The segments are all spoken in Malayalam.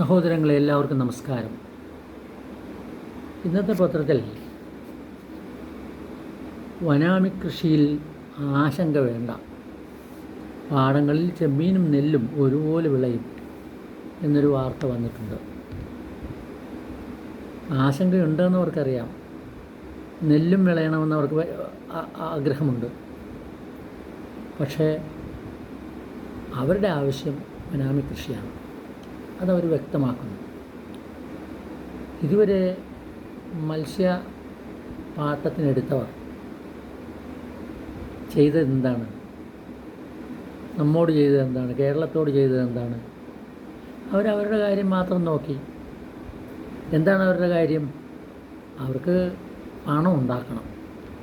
സഹോദരങ്ങളെ എല്ലാവർക്കും നമസ്കാരം. ഇന്നത്തെ പത്രത്തിൽ വനാമി കൃഷിയിൽ ആശങ്ക വേണ്ട. പാടങ്ങളിൽ ചെമ്മീനും നെല്ലും ഒരുപോലെ വിളയും എന്നൊരു വാർത്ത വന്നിട്ടുണ്ട്. ആശങ്കയുണ്ടെന്ന് അവർക്കറിയാം നെല്ലും വിളയണമെന്ന് അവർക്ക് ആഗ്രഹമുണ്ട്. പക്ഷേ അവരുടെ ആവശ്യം വനാമി കൃഷിയാണ്. അതവർ വ്യക്തമാക്കുന്നു. ഇതുവരെ മത്സ്യ പാട്ടത്തിനെടുത്തവർ ചെയ്തതെന്താണ്? നമ്മോട് ചെയ്തതെന്താണ്? കേരളത്തോട് ചെയ്തതെന്താണ്? അവരവരുടെ കാര്യം മാത്രം നോക്കി. എന്താണ് അവരുടെ കാര്യം? അവർക്ക് പണം ഉണ്ടാക്കണം.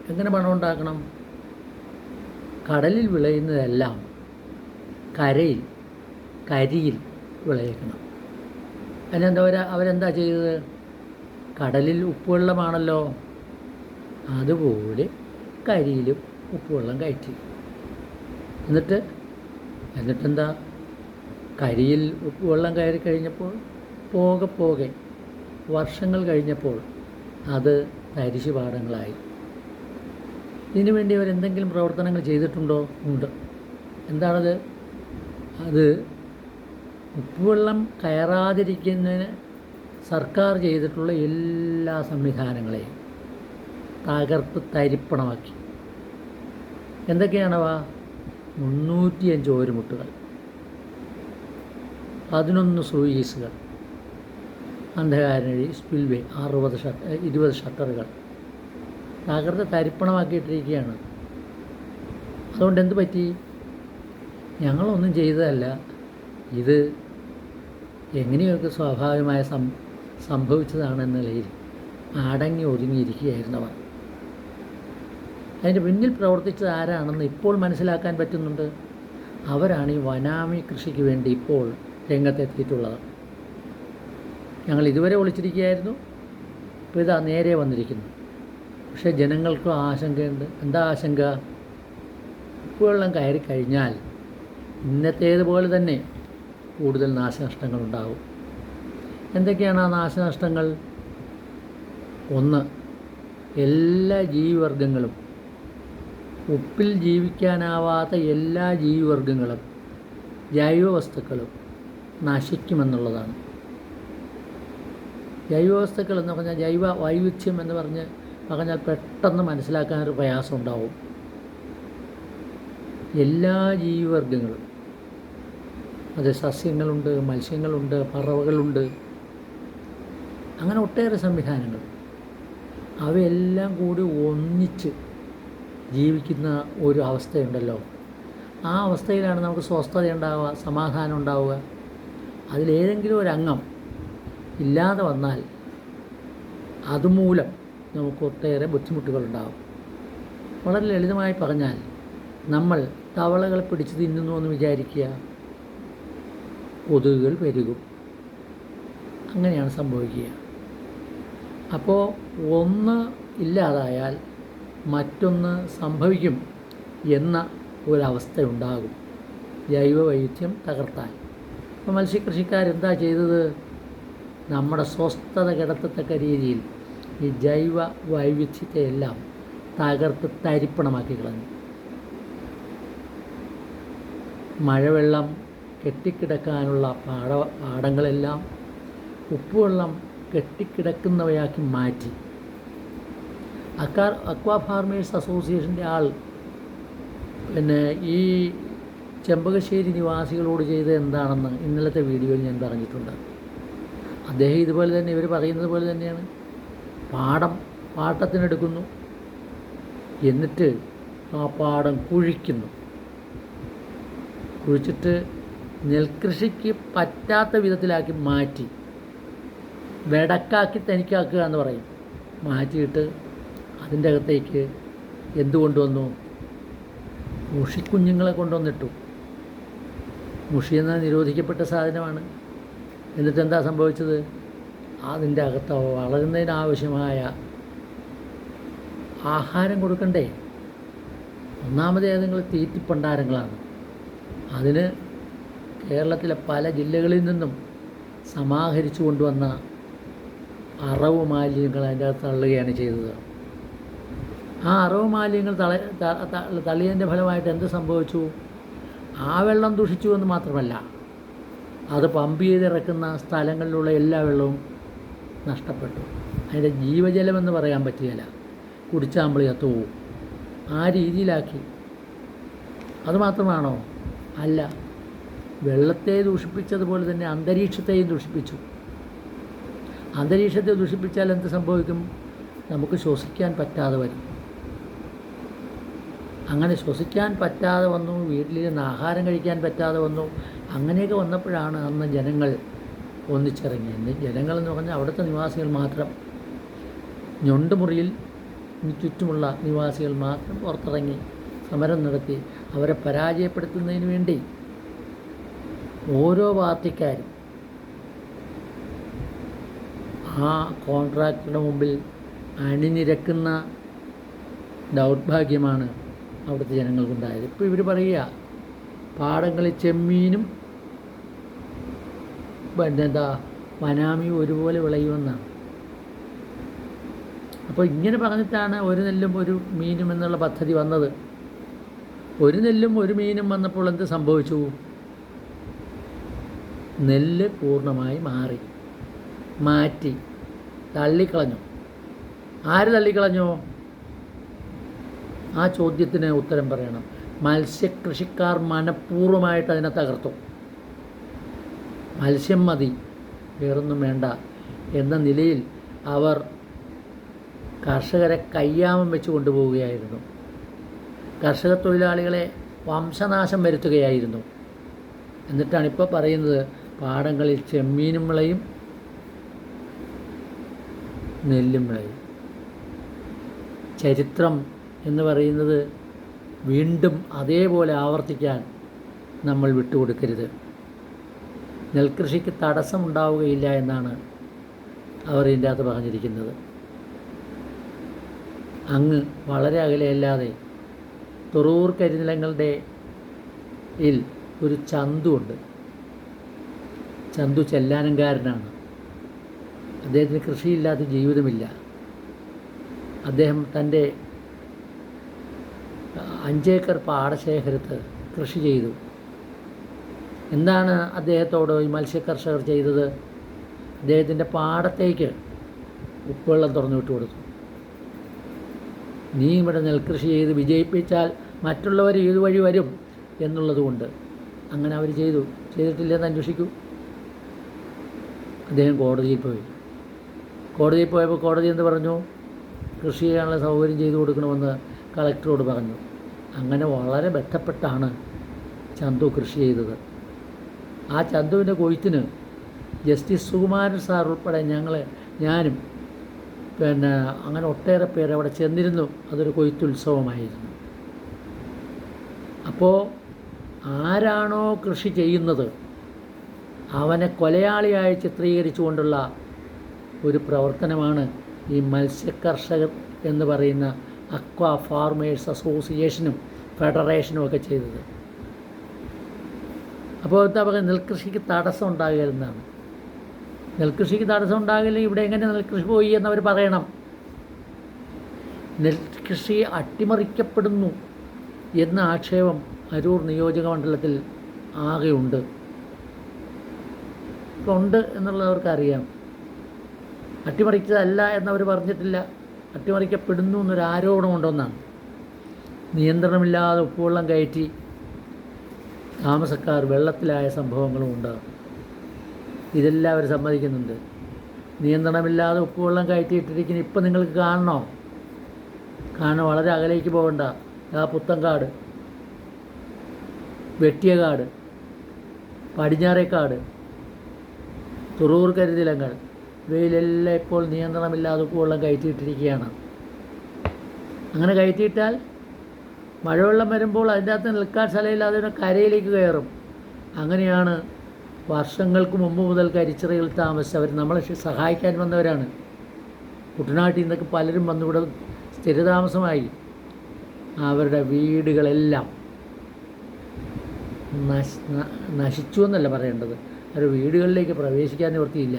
എങ്ങനെ പണം ഉണ്ടാക്കണം? കടലിൽ വിളയുന്നതെല്ലാം കരയിൽ കരിയിൽ വിളയിക്കണം. അതിനെന്താ അവര അവരെന്താ ചെയ്തത്? കടലിൽ ഉപ്പുവെള്ളമാണല്ലോ. അതുപോലെ കരിയിലും ഉപ്പുവെള്ളം കയറ്റി. എന്നിട്ട് എന്നിട്ടെന്താ? കരിയിൽ ഉപ്പുവെള്ളം കയറി കഴിഞ്ഞപ്പോൾ പോകെ പോകെ വർഷങ്ങൾ കഴിഞ്ഞപ്പോൾ അത് തരിശുപാടങ്ങളായി ഇതിനു വേണ്ടി അവരെന്തെങ്കിലും പ്രവർത്തനങ്ങൾ ചെയ്തിട്ടുണ്ടോ? ഉണ്ട്. എന്താണത്? അത് ഉപ്പുവെള്ളം കയറാതിരിക്കുന്നതിന് സർക്കാർ ചെയ്തിട്ടുള്ള എല്ലാ സംവിധാനങ്ങളെയും തകർത്ത് തരിപ്പണമാക്കി. എന്തൊക്കെയാണവ? മുന്നൂറ്റിയഞ്ച് ഓരുമുട്ടുകൾ. പതിനൊന്ന് സൂയിസുകൾ അന്ധകാരനഴി സ്പിൽവേ അറുപത് ഷട്ട ഇരുപത് ഷട്ടറുകൾ. തകർത്ത് തരിപ്പണമാക്കിയിട്ടിരിക്കുകയാണ്. അതുകൊണ്ട് എന്ത് പറ്റി? ഞങ്ങളൊന്നും ചെയ്തതല്ല. ഇത് എങ്ങനെയൊക്കെ സ്വാഭാവികമായ സം സംഭവിച്ചതാണെന്ന നിലയിൽ അടങ്ങി ഒതുങ്ങിയിരിക്കുകയായിരുന്നവർ അതിന്റെ പിന്നിൽ പ്രവർത്തിച്ചത് ആരാണെന്ന് ഇപ്പോൾ മനസ്സിലാക്കാൻ പറ്റുന്നുണ്ട്. അവരാണ് ഈ വനാമി കൃഷിക്ക് വേണ്ടി ഇപ്പോൾ രംഗത്തെത്തിയിട്ടുള്ളത്. ഞങ്ങൾ ഇതുവരെ ഒളിച്ചിരിക്കുകയായിരുന്നു. ഇപ്പോൾ ഇതാ നേരെ വന്നിരിക്കുന്നു. പക്ഷേ ജനങ്ങൾക്കും ആശങ്കയുണ്ട്. എന്താ ആശങ്ക? ഉപ്പുവെള്ളം കയറി കഴിഞ്ഞാൽ ഇന്നത്തേതുപോലെ തന്നെ കൂടുതൽ നാശനഷ്ടങ്ങൾ ഉണ്ടാവും എന്തൊക്കെയാണ് ആ നാശനഷ്ടങ്ങൾ? ഒന്ന് എല്ലാ ജീവിവർഗങ്ങളും. ഉപ്പിൽ ജീവിക്കാനാവാത്ത എല്ലാ ജീവിവർഗങ്ങളും ജൈവവസ്തുക്കളും നശിക്കുമെന്നുള്ളതാണ്. ജൈവവസ്തുക്കൾ എന്ന് പറഞ്ഞാൽ ജൈവ വൈവിധ്യം എന്ന് പറഞ്ഞ് പറഞ്ഞാൽ പെട്ടെന്ന് മനസ്സിലാക്കാൻ ഒരു പ്രയാസം ഉണ്ടാവും എല്ലാ ജീവിവർഗങ്ങളും അത് സസ്യങ്ങളുണ്ട് മത്സ്യങ്ങളുണ്ട് പറവകളുണ്ട്. അങ്ങനെ ഒട്ടേറെ സംവിധാനങ്ങൾ. അവയെല്ലാം കൂടി ഒന്നിച്ച് ജീവിക്കുന്ന ഒരു അവസ്ഥയുണ്ടല്ലോ. ആ അവസ്ഥയിലാണ് നമുക്ക് സ്വസ്ഥത ഉണ്ടാവുക സമാധാനം ഉണ്ടാവുക. അതിലേതെങ്കിലും ഒരു ഇല്ലാതെ വന്നാൽ അതുമൂലം നമുക്ക് ഒട്ടേറെ ബുദ്ധിമുട്ടുകളുണ്ടാവും. വളരെ ലളിതമായി പറഞ്ഞാൽ നമ്മൾ തവളകളെ പിടിച്ച് തിന്നുന്നു എന്ന് വിചാരിക്കുക കൊതുകുകൾ പെരുകും. അങ്ങനെയാണ് സംഭവിക്കുക. അപ്പോൾ ഒന്ന് ഇല്ലാതായാൽ മറ്റൊന്ന് സംഭവിക്കും എന്ന ഒരവസ്ഥയുണ്ടാകും. ജൈവ വൈവിധ്യം തകർത്താൽ അപ്പോൾ മത്സ്യകൃഷിക്കാരെന്താ ചെയ്തത്? നമ്മുടെ സ്വസ്ഥത കിടത്തത്തക്ക രീതിയിൽ ഈ ജൈവ വൈവിധ്യത്തെയെല്ലാം തകർത്ത് തരിപ്പണമാക്കി കളഞ്ഞു. മഴവെള്ളം കെട്ടിക്കിടക്കാനുള്ള പാട പാടങ്ങളെല്ലാം ഉപ്പുവെള്ളം കെട്ടിക്കിടക്കുന്നവയാക്കി മാറ്റി. അക്കാ അക്വാ ഫാർമേഴ്സ് അസോസിയേഷന്റെ ആൾ പിന്നെ ഈ ചെമ്പകശ്ശേരി നിവാസികളോട് ചെയ്തത് എന്താണെന്ന് ഇന്നലത്തെ വീഡിയോയിൽ ഞാൻ പറഞ്ഞിട്ടുണ്ട്. അദ്ദേഹം ഇതുപോലെ തന്നെ ഇവർ പറയുന്നത് പോലെ തന്നെയാണ്. പാടം പാട്ടത്തിനെടുക്കുന്നു. എന്നിട്ട് ആ പാടം കുഴിക്കുന്നു. കുഴിച്ചിട്ട് നെൽകൃഷിക്ക് പറ്റാത്ത വിധത്തിലാക്കി മാറ്റി. വെടക്കാക്കി തനിക്കാക്കുക എന്ന് പറയും. മാറ്റിയിട്ട് അതിന്റെ അകത്തേക്ക് എന്ത് കൊണ്ടുവന്നു? മുഷിക്കുഞ്ഞുങ്ങളെ കൊണ്ടുവന്നിട്ടു. മുഷി എന്ന നിരോധിക്കപ്പെട്ട സാധനമാണ്. എന്നിട്ട് എന്താ സംഭവിച്ചത്? അതിന്റെ അകത്ത് വളരുന്നതിനാവശ്യമായ ആഹാരം കൊടുക്കണ്ടേ? ഒന്നാമത് ഏതെങ്കിലും തീറ്റിപ്പണ്ടാരങ്ങളാണ്. അതിന് കേരളത്തിലെ പല ജില്ലകളിൽ നിന്നും സമാഹരിച്ചു കൊണ്ടുവന്ന അറവ് മാലിന്യങ്ങൾ അതിന്റെ അകത്ത് തള്ളുകയാണ് ചെയ്തത്. ആ അറവ് മാലിന്യങ്ങൾ തള തള്ളിയതിന്റെ ഫലമായിട്ട് എന്ത് സംഭവിച്ചു? ആ വെള്ളം ദൂഷിച്ചു എന്ന് മാത്രമല്ല അത് പമ്പ് ചെയ്തിറക്കുന്ന സ്ഥലങ്ങളിലുള്ള എല്ലാ വെള്ളവും നഷ്ടപ്പെട്ടു. അതിന്റെ ജീവജലമെന്ന് പറയാൻ പറ്റുകയില്ല. കുടിച്ചാൽ നമ്മൾ ചത്തുപോകും ആ രീതിയിലാക്കി. അതുമാത്രമാണോ അല്ല. വെള്ളത്തെ ദൂഷിപ്പിച്ചതുപോലെ തന്നെ അന്തരീക്ഷത്തെയും ദൂഷിപ്പിച്ചു. അന്തരീക്ഷത്തെ ദൂഷിപ്പിച്ചാൽ എന്ത് സംഭവിക്കും? നമുക്ക് ശ്വസിക്കാൻ പറ്റാതെ വരും. അങ്ങനെ ശ്വസിക്കാൻ പറ്റാതെ വന്നു വീട്ടിലിരുന്ന് ആഹാരം കഴിക്കാൻ പറ്റാതെ വന്നു അങ്ങനെയൊക്കെ വന്നപ്പോഴാണ് അന്ന് ജനങ്ങൾ ഒന്നിച്ചിറങ്ങിയത്. ജനങ്ങളെന്ന് പറഞ്ഞാൽ അവിടുത്തെ നിവാസികൾ മാത്രം. ഞൊണ്ടുമുറിയിൽ ചുറ്റുമുള്ള നിവാസികൾ മാത്രം പുറത്തിറങ്ങി സമരം നടത്തി അവരെ പരാജയപ്പെടുത്തുന്നതിന് വേണ്ടി ഓരോ പാർട്ടിക്കാരും ആ കോൺട്രാക്ടറുടെ മുമ്പിൽ അണിനിരക്കുന്ന ദൗർഭാഗ്യമാണ് അവിടുത്തെ ജനങ്ങൾക്കുണ്ടായത്. ഇപ്പോൾ ഇവർ പറയുക പാടങ്ങളിൽ ചെമ്മീനും പിന്നെ എന്താ വനാമിയും ഒരുപോലെ വിളയുമെന്നാണ് അപ്പോൾ ഇങ്ങനെ പറഞ്ഞിട്ടാണ് ഒരു നെല്ലും ഒരു മീനും എന്നുള്ള പദ്ധതി വന്നത്. ഒരു നെല്ലും ഒരു മീനും വന്നപ്പോൾ എന്ത് സംഭവിച്ചു? നെല്ല് പൂർണമായി മാറി മാറ്റി തള്ളിക്കളഞ്ഞു. ആര് തള്ളിക്കളഞ്ഞു? ആ ചോദ്യത്തിന് ഉത്തരം പറയണം. മത്സ്യകൃഷിക്കാർ മനഃപൂർവമായിട്ട് അതിനെ തകർത്തു. മത്സ്യം മതി വേറൊന്നും വേണ്ട എന്ന നിലയിൽ അവർ കർഷകരെ കയ്യാമം വെച്ച് കൊണ്ടുപോവുകയായിരുന്നു. കർഷക തൊഴിലാളികളെ വംശനാശം വരുത്തുകയായിരുന്നു. എന്നിട്ടാണ് ഇപ്പോൾ പറയുന്നത് പാടങ്ങളിൽ ചെമ്മീനും വിളയും നെല്ലും വിളയും. ചരിത്രം എന്ന് പറയുന്നത് വീണ്ടും അതേപോലെ ആവർത്തിക്കാൻ നമ്മൾ വിട്ടുകൊടുക്കരുത്. നെൽകൃഷിക്ക് തടസ്സമുണ്ടാവുകയില്ല എന്നാണ് അവർ ഇതിന്റെ അകത്ത് പറഞ്ഞിരിക്കുന്നത്. അങ്ങ് വളരെ അകലെയല്ലാതെ തുറൂർ കരിനിലങ്ങളുടെ ഇൽ ഒരു ചന്തുണ്ട്. ചന്തു ചെല്ലാനങ്കാരനാണ്. അദ്ദേഹത്തിന് കൃഷിയില്ലാത്ത ജീവിതമില്ല. അദ്ദേഹം തന്റെ അഞ്ചേക്കർ പാടശേഖരത്ത് കൃഷി ചെയ്തു. എന്താണ് അദ്ദേഹത്തോട് ഈ മത്സ്യകർഷകർ ചെയ്തത്? അദ്ദേഹത്തിന്റെ പാടത്തേക്ക് ഉപ്പുവെള്ളം തുറന്നു വിട്ടു കൊടുത്തു. നീ ഇവിടെ നെൽകൃഷി ചെയ്ത് വിജയിപ്പിച്ചാൽ മറ്റുള്ളവർ ഇതുവഴി വരും? എന്നുള്ളതുകൊണ്ട് അങ്ങനെ അവർ ചെയ്തു. ചെയ്തിട്ടില്ലെന്ന് അന്വേഷിക്കൂ. അദ്ദേഹം കോടതിയിൽ പോയി. കോടതിയിൽ പോയപ്പോൾ കോടതി എന്ത് പറഞ്ഞു? കൃഷി ചെയ്യാനുള്ള സൗകര്യം ചെയ്തു കൊടുക്കണമെന്ന് കളക്ടറോട് പറഞ്ഞു. അങ്ങനെ വളരെ ബന്ധപ്പെട്ടാണ് ചന്തു കൃഷി ചെയ്തത്. ആ ചന്തുവിന്റെ കൊയ്ത്തിന് ജസ്റ്റിസ് സുകുമാരൻ സാർ ഉൾപ്പെടെ ഞങ്ങൾ ഞാനും പിന്നെ അങ്ങനെ ഒട്ടേറെ പേര് അവിടെ ചെന്നിരുന്നു. അതൊരു കൊയ്ത്തുത്സവമായിരുന്നു. അപ്പോൾ ആരാണോ കൃഷി ചെയ്യുന്നത്? അവനെ കൊലയാളിയായി ചിത്രീകരിച്ചുകൊണ്ടുള്ള ഒരു പ്രവർത്തനമാണ് ഈ മത്സ്യകർഷകർ എന്ന് പറയുന്ന അക്വ ഫാർമേഴ്സ് അസോസിയേഷനും ഫെഡറേഷനും ഒക്കെ ചെയ്തത്. അപ്പോൾ എന്താ പറയുക നെൽകൃഷിക്ക് തടസ്സം ഉണ്ടാകരുതെന്നാണ് നെൽകൃഷിക്ക് തടസ്സം ഉണ്ടാകില്ല ഇവിടെ എങ്ങനെ നെൽകൃഷി പോയി എന്നവർ പറയണം. നെൽകൃഷി അട്ടിമറിക്കപ്പെടുന്നു എന്ന ആക്ഷേപം അരൂർ നിയോജക മണ്ഡലത്തിൽ ആകെയുണ്ട്. ഉണ്ട് എന്നുള്ളത് അവർക്കറിയാം. അട്ടിമറിച്ചതല്ല എന്നവർ പറഞ്ഞിട്ടില്ല. അട്ടിമറിക്കപ്പെടുന്നു എന്നൊരു ആരോപണമുണ്ടെന്നാണ് നിയന്ത്രണമില്ലാതെ ഉപ്പുവെള്ളം കയറ്റി താമസക്കാർ വെള്ളത്തിലായ സംഭവങ്ങളും ഉണ്ടാകും ഇതെല്ലാം അവർ സമ്മതിക്കുന്നുണ്ട്. നിയന്ത്രണമില്ലാതെ ഉപ്പുവെള്ളം കയറ്റിയിട്ടിരിക്കുന്ന ഇപ്പം നിങ്ങൾക്ക് കാണണോ? കാണാൻ വളരെ അകലേക്ക് പോകണ്ട. ആ പുത്തൻകാട്. വെട്ടിയകാട്. പടിഞ്ഞാറേക്കാട്. തുറൂർ കരുതിലങ്ങൾ. ഇവയിലെല്ലാം ഇപ്പോൾ നിയന്ത്രണമില്ലാതെ കൂടുതലും കയറ്റിയിട്ടിരിക്കുകയാണ്. അങ്ങനെ കയറ്റിയിട്ടാൽ മഴവെള്ളം വരുമ്പോൾ അതിന്റെ അകത്ത് നിൽക്കാൻ സ്ഥലമില്ലാതെ കരയിലേക്ക് കയറും. അങ്ങനെയാണ് വർഷങ്ങൾക്ക് മുമ്പ് മുതൽ കരിച്ചിറയിൽ താമസിച്ചവർ നമ്മളെ സഹായിക്കാൻ വന്നവരാണ്. കുട്ടനാട്ടിൽ നിന്നൊക്കെ പലരും വന്നിവിടെ സ്ഥിരതാമസമായി. അവരുടെ വീടുകളെല്ലാം നശിച്ചു എന്നല്ല പറയേണ്ടത്. അവരുടെ വീടുകളിലേക്ക് പ്രവേശിക്കാൻ നിവൃത്തിയില്ല.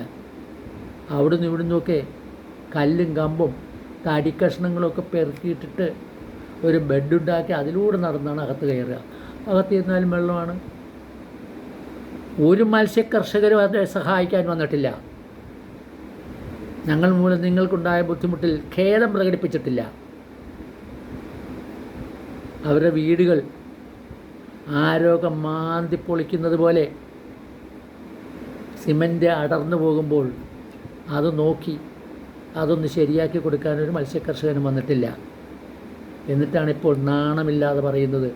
അവിടുന്ന് ഇവിടുന്നൊക്കെ കല്ലും കമ്പും തടിക്കഷ്ണങ്ങളൊക്കെ പെറുക്കിയിട്ടിട്ട് ഒരു ബെഡുണ്ടാക്കി അതിലൂടെ നടന്നാണ് അകത്ത് കയറുക. അകത്ത് ചെന്നാലും വെള്ളമാണ്. ഒരു മത്സ്യകർഷകരും അത് സഹായിക്കാൻ വന്നിട്ടില്ല. ഞങ്ങൾ മൂലം നിങ്ങൾക്കുണ്ടായ ബുദ്ധിമുട്ടിൽ ഖേദം പ്രകടിപ്പിച്ചിട്ടില്ല. അവരുടെ വീടുകൾ ആരോഗ്യം മാന്തി പൊളിക്കുന്നത് പോലെ സിമന്റ് അടർന്നു പോകുമ്പോൾ അത് നോക്കി അതൊന്ന് ശരിയാക്കി കൊടുക്കാൻ ഒരു മത്സ്യകർഷകനും വന്നിട്ടില്ല. എന്നിട്ടാണ് ഇപ്പോൾ നാണമില്ലാതെ പറയുന്നത്.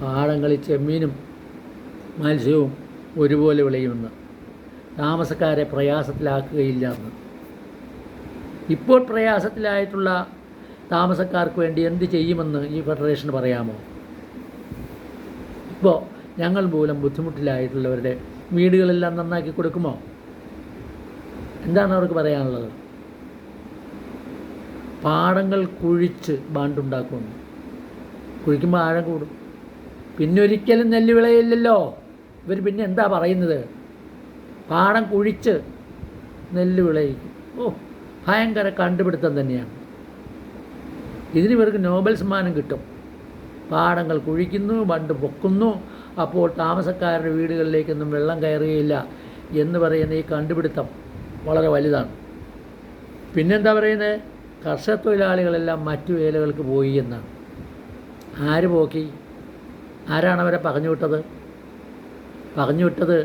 പാടങ്ങളിൽ ചെമ്മീനും മത്സ്യവും ഒരുപോലെ വിളയുമെന്ന്. താമസക്കാരെ പ്രയാസത്തിലാക്കുകയില്ല എന്ന്. ഇപ്പോൾ പ്രയാസത്തിലായിട്ടുള്ള താമസക്കാർക്ക് വേണ്ടി എന്ത് ചെയ്യുമെന്ന് ഈ ഫെഡറേഷൻ പറയാമോ? ഇപ്പോൾ ഞങ്ങൾ മൂലം ബുദ്ധിമുട്ടിലായിട്ടുള്ളവരുടെ വീടുകളെല്ലാം നന്നാക്കി കൊടുക്കുമോ? എന്താണ് അവർക്ക് പറയാനുള്ളത്? പാടങ്ങൾ കുഴിച്ച് ബാണ്ടുണ്ടാക്കുന്നു. കുഴിക്കുമ്പോൾ ആഴം കൂടും. പിന്നെ ഒരിക്കലും നെല്ല് വിളയില്ലല്ലോ ഇവർ പിന്നെ എന്താ പറയുന്നത്? പാടം കുഴിച്ച് നെല്ല് വിളയിക്കും ഓ ഭയങ്കര കണ്ടുപിടുത്തം തന്നെയാണ്. ഇതിന് ഇവർക്ക് നോബൽ സമ്മാനം കിട്ടും. പാടങ്ങൾ കുഴിക്കുന്നു ബണ്ട് പൊക്കുന്നു അപ്പോൾ താമസക്കാരുടെ വീടുകളിലേക്കൊന്നും വെള്ളം കയറുകയില്ല എന്ന് പറയുന്ന ഈ കണ്ടുപിടുത്തം വളരെ വലുതാണ്. പിന്നെന്താ പറയുന്നത് കർഷക തൊഴിലാളികളെല്ലാം മറ്റു വേലകൾക്ക് പോയി എന്നാണ്. ആര് പോക്കി? ആരാണ് അവരെ പറഞ്ഞു വിട്ടത്? പറഞ്ഞു വിട്ടത്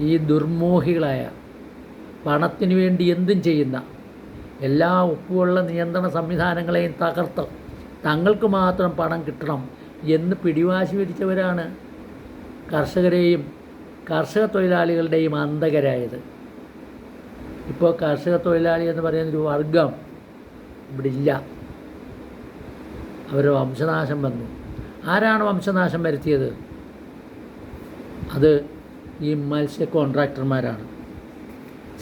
ഈ ദുർമോഹികളായ പണത്തിന് വേണ്ടി എന്തും ചെയ്യുന്ന എല്ലാ ഉപ്പുവെള്ള നിയന്ത്രണ സംവിധാനങ്ങളെയും തകർത്ത് തങ്ങൾക്ക് മാത്രം പണം കിട്ടണം എന്ന് പിടിവാശി പിടിച്ചവരാണ് കർഷകരെയും കർഷക തൊഴിലാളികളുടെയും അന്തകരായത് ഇപ്പോൾ കർഷക തൊഴിലാളി എന്ന് പറയുന്ന ഒരു വർഗം ഇവിടെ ഇല്ല. അവർ വംശനാശം വന്നു. ആരാണ് വംശനാശം വരുത്തിയത്? അത് ഈ മത്സ്യ കോൺട്രാക്ടർമാരാണ്.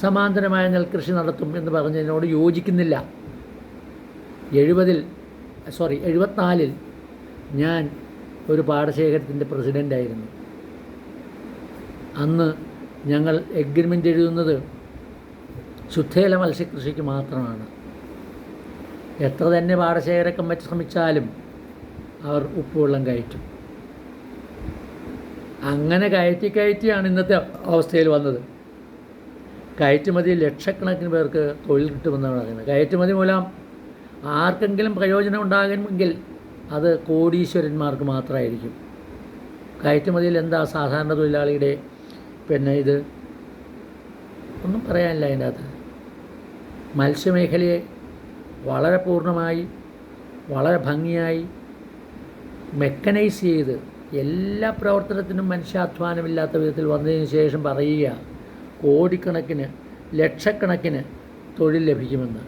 സമാന്തരമായ നെൽകൃഷി നടത്തും എന്ന് പറഞ്ഞതിനോട് യോജിക്കുന്നില്ല. എഴുപതിൽ സോറി എഴുപത്തിനാലിൽ ഞാൻ ഒരു പാടശേഖരത്തിന്റെ പ്രസിഡന്റായിരുന്നു. അന്ന് ഞങ്ങൾ എഗ്രിമെന്റ് എഴുതുന്നത് ശുദ്ധേല മത്സ്യകൃഷിക്ക് മാത്രമാണ്. എത്ര തന്നെ പാടശേഖര കമ്മിറ്റി ശ്രമിച്ചാലും അവർ ഉപ്പുവെള്ളം കയറ്റും. അങ്ങനെ കയറ്റി കയറ്റിയാണ് ഇന്നത്തെ അവസ്ഥയിൽ വന്നത്. കയറ്റുമതി ലക്ഷക്കണക്കിന് പേർക്ക് തൊഴിൽ കിട്ടുമെന്നാണ് പറയുന്നത്. കയറ്റുമതി മൂലം ആർക്കെങ്കിലും പ്രയോജനം ഉണ്ടാകുമെങ്കിൽ അത് കോടീശ്വരന്മാർക്ക് മാത്രമായിരിക്കും. കയറ്റുമതിയിൽ എന്താ സാധാരണ തൊഴിലാളിയുടെ പിന്നെ ഇത്? ഒന്നും പറയാനില്ല അതിന്റെ അകത്ത് മത്സ്യമേഖലയെ വളരെ പൂർണമായി വളരെ ഭംഗിയായി മെക്കനൈസ് ചെയ്ത് എല്ലാ പ്രവർത്തനത്തിനും മനുഷ്യാധ്വാനമില്ലാത്ത വിധത്തിൽ വന്നതിന് ശേഷം പറയുക കോടിക്കണക്കിന് ലക്ഷക്കണക്കിന് തൊഴിൽ ലഭിക്കുമെന്ന്.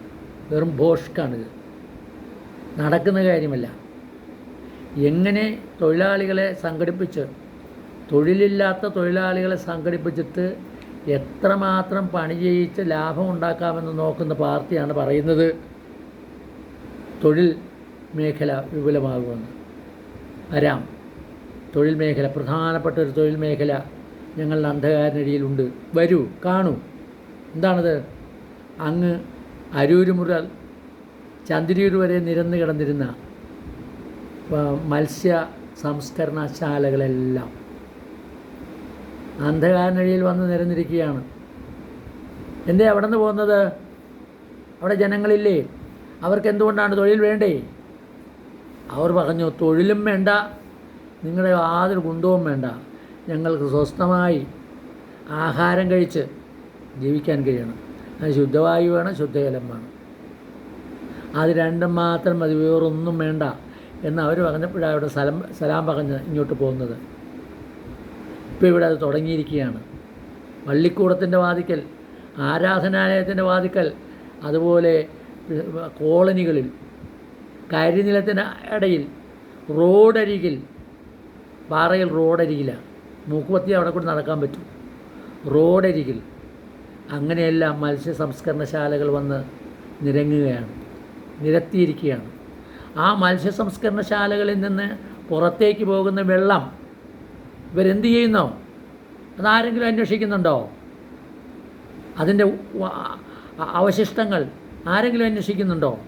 വെറും ഭോഷ്കാണിത്. നടക്കുന്ന കാര്യമല്ല. എങ്ങനെ തൊഴിലാളികളെ സംഘടിപ്പിച്ച് തൊഴിലില്ലാത്ത തൊഴിലാളികളെ സംഘടിപ്പിച്ചിട്ട് എത്രമാത്രം പണി ചെയ്യിച്ച് ലാഭം ഉണ്ടാക്കാമെന്ന് നോക്കുന്ന പാർട്ടിയാണ് പറയുന്നത്. തൊഴിൽ മേഖല വിപുലമാകുമെന്ന്. വരാം. തൊഴിൽ മേഖല പ്രധാനപ്പെട്ട ഒരു തൊഴിൽ മേഖല ഞങ്ങളുടെ അന്ധകാരനടിയിലുണ്ട്. വരൂ കാണൂ. എന്താണത്? അങ്ങ് അരൂര് മുതൽ ചന്ദ്രയൂർ വരെ നിരന്ന് കിടന്നിരുന്ന മത്സ്യ സംസ്കരണശാലകളെല്ലാം അന്ധകാനഴിയിൽ വന്ന് നിരന്നിരിക്കുകയാണ്. എന്തേ അവിടെ നിന്ന് പോകുന്നത്? അവിടെ ജനങ്ങളില്ലേ? അവർക്ക് എന്തുകൊണ്ടാണ് തൊഴിൽ വേണ്ടേ? അവർ പറഞ്ഞു തൊഴിലും വേണ്ട. നിങ്ങളുടെ യാതൊരു കുന്തവും വേണ്ട. ഞങ്ങൾക്ക് സ്വസ്ഥമായി ആഹാരം കഴിച്ച് ജീവിക്കാൻ കഴിയണം. അത് ശുദ്ധവായു വേണം ശുദ്ധജലം വേണം. അത് രണ്ടും മാത്രം മതി വേറൊന്നും വേണ്ട. എന്ന് അവർ പറഞ്ഞപ്പോഴാണ് അവിടെ സ്ഥലം സലാം പറഞ്ഞ് ഇങ്ങോട്ട് പോകുന്നത്. ഇപ്പോൾ ഇവിടെ അത് തുടങ്ങിയിരിക്കുകയാണ്. പള്ളിക്കൂടത്തിന്റെ വാതിക്കൽ ആരാധനാലയത്തിന്റെ വാതിക്കൽ അതുപോലെ കോളനികളിൽ കരിനിലത്തിന് ഇടയിൽ റോഡരികിൽ പാറയിൽ റോഡരികിലാണ്. മൂക്കുപത്തി അവിടെ കൂടി നടക്കാൻ പറ്റും. റോഡരികിൽ അങ്ങനെയെല്ലാം മത്സ്യ സംസ്കരണശാലകൾ വന്ന് നിരങ്ങുകയാണ് നിരത്തിയിരിക്കുകയാണ്. ആ മത്സ്യ സംസ്കരണശാലകളിൽ നിന്ന് പുറത്തേക്ക് പോകുന്ന വെള്ളം ഇവരെന്ത് ചെയ്യുന്നു? അതാരെങ്കിലും അന്വേഷിക്കുന്നുണ്ടോ? അതിന്റെ അവശിഷ്ടങ്ങൾ ആരെങ്കിലും അന്വേഷിക്കുന്നുണ്ടോ?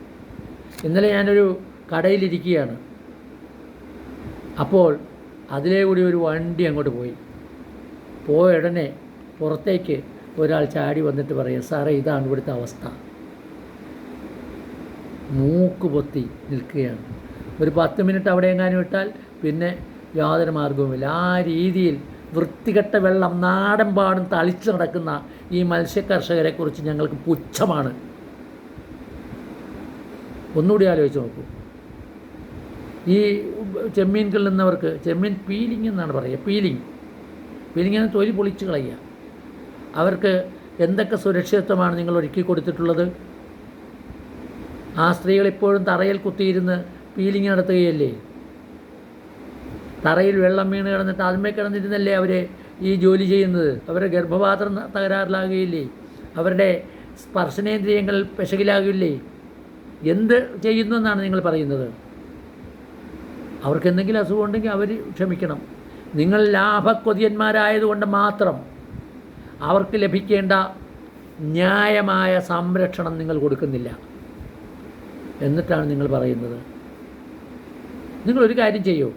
ഇന്നലെ ഞാനൊരു കടയിലിരിക്കുകയാണ്. അപ്പോൾ അതിലേ കൂടി ഒരു വണ്ടി അങ്ങോട്ട് പോയി. പോയ ഉടനെ പുറത്തേക്ക് ഒരാൾ ചാടി വന്നിട്ട് പറയും സാറേ ഇതാണ് ഇവിടുത്തെ അവസ്ഥ. മൂക്ക് പൊത്തി നിൽക്കുകയാണ്. ഒരു പത്ത് മിനിറ്റ് അവിടെ എങ്ങാനും ഇട്ടാൽ പിന്നെ യാതൊരു മാർഗവുമില്ല ആ രീതിയിൽ വൃത്തികെട്ട വെള്ളം നാടൻ പാടും തളിച്ചു നടക്കുന്ന ഈ മത്സ്യകർഷകരെക്കുറിച്ച് ഞങ്ങൾക്ക് പുച്ഛമാണ്. ഒന്നുകൂടി ആലോചിച്ച് നോക്കൂ. ഈ ചെമ്മീൻ കിള്ളുന്നവർക്ക് ചെമ്മീൻ പീലിംഗ് എന്നാണ് പറയുക. പീലിംഗ്. പീലിംഗ് തൊലി പൊളിച്ച് കളയുക. അവർക്ക് എന്തൊക്കെ സുരക്ഷിതത്വമാണ് നിങ്ങൾ ഒരുക്കി കൊടുത്തിട്ടുള്ളത്? ആ സ്ത്രീകൾ ഇപ്പോഴും തറയിൽ കുത്തിയിരുന്ന് പീലിങ് നടത്തുകയല്ലേ? തറയിൽ വെള്ളം വീണ് കിടന്നിട്ട് അതിന്മേൽ കിടന്നിരുന്നല്ലേ അവരെ ഈ ജോലി ചെയ്യുന്നത്? അവരുടെ ഗർഭപാത്രം തകരാറിലാകുകയില്ലേ? അവരുടെ സ്പർശനേന്ദ്രിയങ്ങൾ പിശകിലാകില്ലേ എന്ത് ചെയ്യുന്നു എന്നാണ് നിങ്ങൾ പറയുന്നത്? അവർക്ക് എന്തെങ്കിലും അസുഖം ഉണ്ടെങ്കിൽ അവർ ക്ഷമിക്കണം. നിങ്ങൾ ലാഭക്കൊതിയന്മാരായതുകൊണ്ട് മാത്രം അവർക്ക് ലഭിക്കേണ്ട ന്യായമായ സംരക്ഷണം നിങ്ങൾ കൊടുക്കുന്നില്ല. എന്നിട്ടാണ് നിങ്ങൾ പറയുന്നത്? നിങ്ങളൊരു കാര്യം ചെയ്യൂ.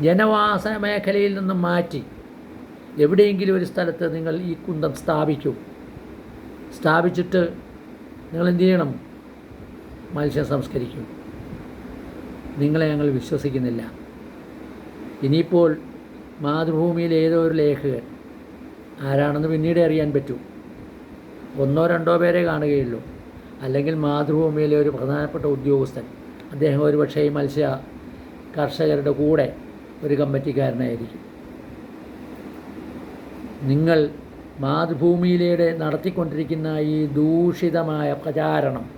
ജനവാസ മേഖലയിൽ നിന്നും മാറ്റി എവിടെയെങ്കിലും ഒരു സ്ഥലത്ത് നിങ്ങൾ ഈ കുന്തം സ്ഥാപിക്കൂ. സ്ഥാപിച്ചിട്ട് നിങ്ങൾ എന്തു ചെയ്യണം? മത്സ്യം സംസ്കരിക്കും. നിങ്ങളെ ഞങ്ങൾ വിശ്വസിക്കുന്നില്ല. ഇനിയിപ്പോൾ മാതൃഭൂമിയിൽ ഏതോ ഒരു ലേഖകൻ ആരാണെന്ന് പിന്നീട് അറിയാൻ പറ്റൂ. ഒന്നോ രണ്ടോ പേരെ കാണുകയുള്ളൂ. അല്ലെങ്കിൽ മാതൃഭൂമിയിലെ ഒരു പ്രധാനപ്പെട്ട ഉദ്യോഗസ്ഥൻ. അദ്ദേഹം ഒരു പക്ഷേ ഈ മത്സ്യ കർഷകരുടെ കൂടെ ഒരു കമ്മിറ്റിക്കാരനായിരിക്കും. നിങ്ങൾ മാതൃഭൂമിയിലൂടെ നടത്തിക്കൊണ്ടിരിക്കുന്ന ഈ ദൂഷിതമായ പ്രചാരണം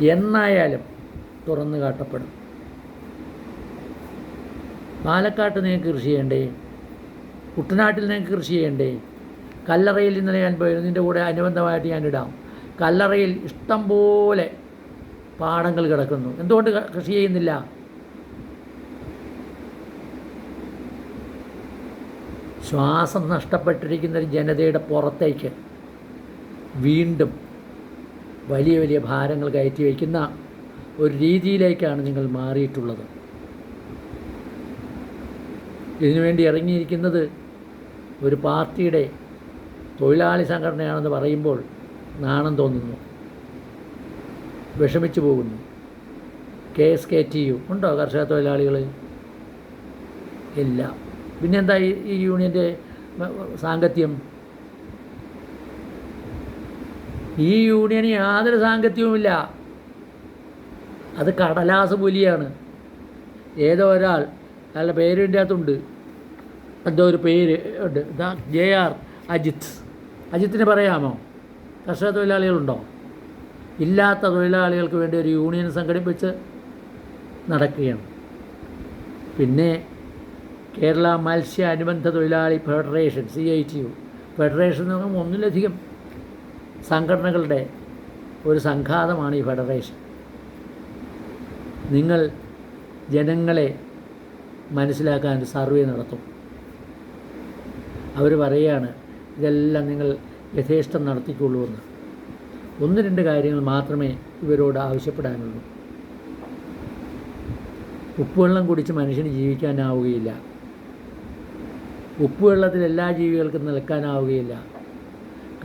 എന്നായാലും തുറന്നു കാട്ടപ്പെടും. പാലക്കാട്ട് നിങ്ങൾക്ക് കൃഷി ചെയ്യണ്ടേ? കുട്ടനാട്ടിൽ നിങ്ങൾക്ക് കൃഷി ചെയ്യണ്ടേ? കല്ലറയിൽ ഇന്നലെ ഞാൻ ഇതിന്റെ കൂടെ അനുബന്ധമായിട്ട് ഞാൻ ഇടാം. കല്ലറയിൽ ഇഷ്ടം പോലെ പാടങ്ങൾ കിടക്കുന്നു. എന്തുകൊണ്ട് കൃഷി ചെയ്യുന്നില്ല? ശ്വാസം നഷ്ടപ്പെട്ടിരിക്കുന്ന ഒരു ജനതയുടെ പുറത്തേക്ക് വീണ്ടും വലിയ വലിയ ഭാരങ്ങൾ കയറ്റി വയ്ക്കുന്ന ഒരു രീതിയിലേക്കാണ് നിങ്ങൾ മാറിയിട്ടുള്ളത്. ഇതിനുവേണ്ടി ഇറങ്ങിയിരിക്കുന്നത് ഒരു പാർട്ടിയുടെ തൊഴിലാളി സംഘടനയാണെന്ന് പറയുമ്പോൾ നാണം തോന്നുന്നു. വിഷമിച്ചു പോകുന്നു. K S K T U ഉണ്ടോ കർഷക തൊഴിലാളികൾ? ഇല്ല. പിന്നെന്താ ഈ യൂണിയന്റെ സാങ്കത്യം? ഈ യൂണിയന് യാതൊരു സാങ്കത്യവുമില്ല. അത് കടലാസ് പുലിയാണ്. ഏതോ ഒരാൾ അയാളുടെ പേരിന്റെ അകത്തുണ്ട്. എന്തോ ഒരു പേര് ഉണ്ട്. ജെ ആർ അജിത്ത് അജിത്തിന് പറയാമോ? കർഷക തൊഴിലാളികളുണ്ടോ? ഇല്ലാത്ത തൊഴിലാളികൾക്ക് വേണ്ടി ഒരു യൂണിയൻ സംഘടിപ്പിച്ച് നടക്കുകയാണ്. പിന്നെ കേരള മത്സ്യ അനുബന്ധ തൊഴിലാളി federation C I T U. Federation എന്ന് പറയുമ്പോൾ ഒന്നിലധികം സംഘടനകളുടെ ഒരു സംഘാതമാണ് ഈ ഫെഡറേഷൻ. നിങ്ങൾ ജനങ്ങളെ മനസ്സിലാക്കാൻ സർവേ നടത്തും. അവർ പറയുകയാണ് ഇതെല്ലാം നിങ്ങൾ യഥേഷ്ടം നടത്തിക്കൊള്ളൂ എന്ന് ഒന്ന് രണ്ട് കാര്യങ്ങൾ മാത്രമേ ഇവരോട് ആവശ്യപ്പെടാനുള്ളൂ. ഉപ്പുവെള്ളം കുടിച്ച് മനുഷ്യന് ജീവിക്കാനാവുകയില്ല. ഉപ്പുവെള്ളത്തിൽ എല്ലാ ജീവികൾക്കും നിൽക്കാനാവുകയില്ല.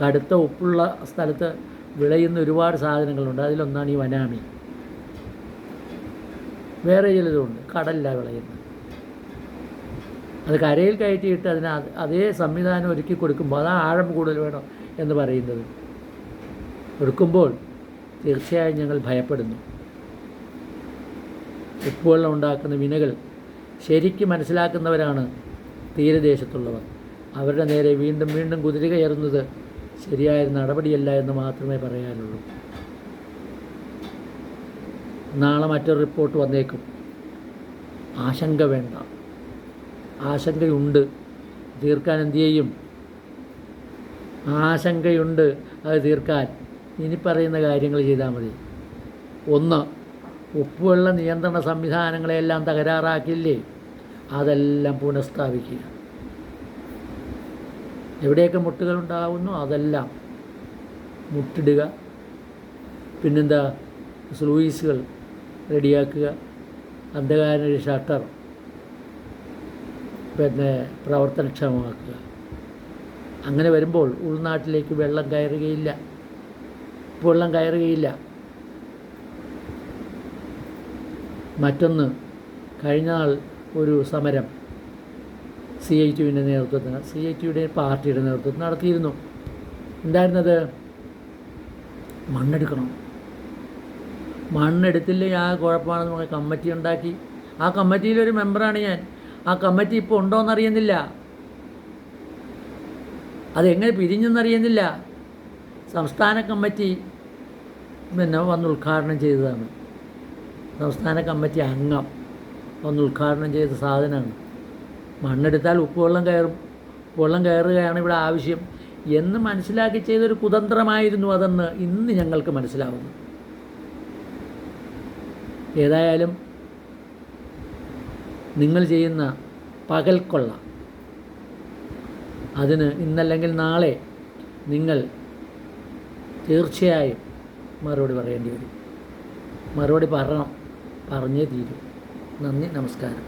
കടുത്ത ഉപ്പുള്ള സ്ഥലത്ത് വിളയുന്ന ഒരുപാട് സാധനങ്ങളുണ്ട്. അതിലൊന്നാണ് ഈ വനാമി. വേറെ ചിലതുണ്ട്. കടലില്ല വിളയുന്നത്. അത് കരയിൽ കയറ്റിയിട്ട് അതിന് അതേ സംവിധാനം ഒരുക്കി കൊടുക്കുമ്പോൾ അതാ ആഴം കൂടുതൽ വേണം എന്ന് പറയുന്നത്. എടുക്കുമ്പോൾ തീർച്ചയായും ഞങ്ങൾ ഭയപ്പെടുന്നു. ഉപ്പുവെള്ളം ഉണ്ടാക്കുന്ന വിനകൾ ശരിക്കും മനസ്സിലാക്കുന്നവരാണ് തീരദേശത്തുള്ളവർ. അവരുടെ നേരെ വീണ്ടും വീണ്ടും കുതിര കയറുന്നത് ശരിയായ നടപടിയല്ല എന്ന് മാത്രമേ പറയാനുള്ളൂ. നാളെ മറ്റൊരു റിപ്പോർട്ട് വന്നേക്കും. ആശങ്ക വേണ്ട. ആശങ്കയുണ്ട്. തീർക്കാൻ എന്തു ചെയ്യും ആശങ്കയുണ്ട്. അത് തീർക്കാൻ. ഇനി പറയുന്ന കാര്യങ്ങൾ ചെയ്താൽ മതി. ഒന്ന് ഉപ്പുവെള്ള നിയന്ത്രണ സംവിധാനങ്ങളെല്ലാം തകരാറാക്കില്ലേ? അതെല്ലാം പുനഃസ്ഥാപിക്കുക. എവിടെയൊക്കെ മുട്ടുകൾ ഉണ്ടാകുന്നു അതെല്ലാം മുട്ടിടുക. പിന്നെന്താ? സ്ലൂയിസുകൾ റെഡിയാക്കുക. അന്ധകാര ഷട്ടർ. പിന്നെ പ്രവർത്തനക്ഷമമാക്കുക. അങ്ങനെ വരുമ്പോൾ ഉൾനാട്ടിലേക്ക് വെള്ളം കയറുകയില്ല. വെള്ളം കയറുകയില്ല. മറ്റൊന്ന് കഴിഞ്ഞ നാൾ ഒരു സമരം സി ഐ ടിയുവിന്റെ നേതൃത്വത്തിൽ സി ഐ ടിയുടെ പാർട്ടിയുടെ നേതൃത്വത്തിൽ നടത്തിയിരുന്നു. എന്തായിരുന്നത്? മണ്ണെടുക്കണം. മണ്ണെടുത്തില്ലെങ്കിൽ ആ കുഴപ്പമാണെന്ന് പറഞ്ഞ കമ്മിറ്റി ഉണ്ടാക്കി. ആ കമ്മിറ്റിയിലൊരു മെമ്പറാണ് ഞാൻ. ആ കമ്മിറ്റി ഇപ്പോൾ ഉണ്ടോയെന്നറിയുന്നില്ല അതെങ്ങനെ പിരിഞ്ഞെന്നറിയുന്നില്ല. സംസ്ഥാന കമ്മിറ്റി പിന്നെ വന്ന് ഉദ്ഘാടനം ചെയ്തതാണ്. സംസ്ഥാന കമ്മിറ്റി അംഗം വന്ന് ഉദ്ഘാടനം ചെയ്ത സാധനമാണ്. മണ്ണെടുത്താൽ ഉപ്പുവെള്ളം കയറും. വെള്ളം കയറുകയാണ് ഇവിടെ ആവശ്യം. എന്ന് മനസ്സിലാക്കി ചെയ്തൊരു കുതന്ത്രമായിരുന്നു അതെന്ന് ഇന്ന് ഞങ്ങൾക്ക് മനസ്സിലാവുന്നു. ഏതായാലും നിങ്ങൾ ചെയ്യുന്ന പകൽക്കൊള്ള അതിന് ഇന്നല്ലെങ്കിൽ നാളെ നിങ്ങൾ തീർച്ചയായും മറുപടി പറയേണ്ടി വരും. മറുപടി പറയണം പറഞ്ഞേ തീരൂ. നന്ദി നമസ്കാരം.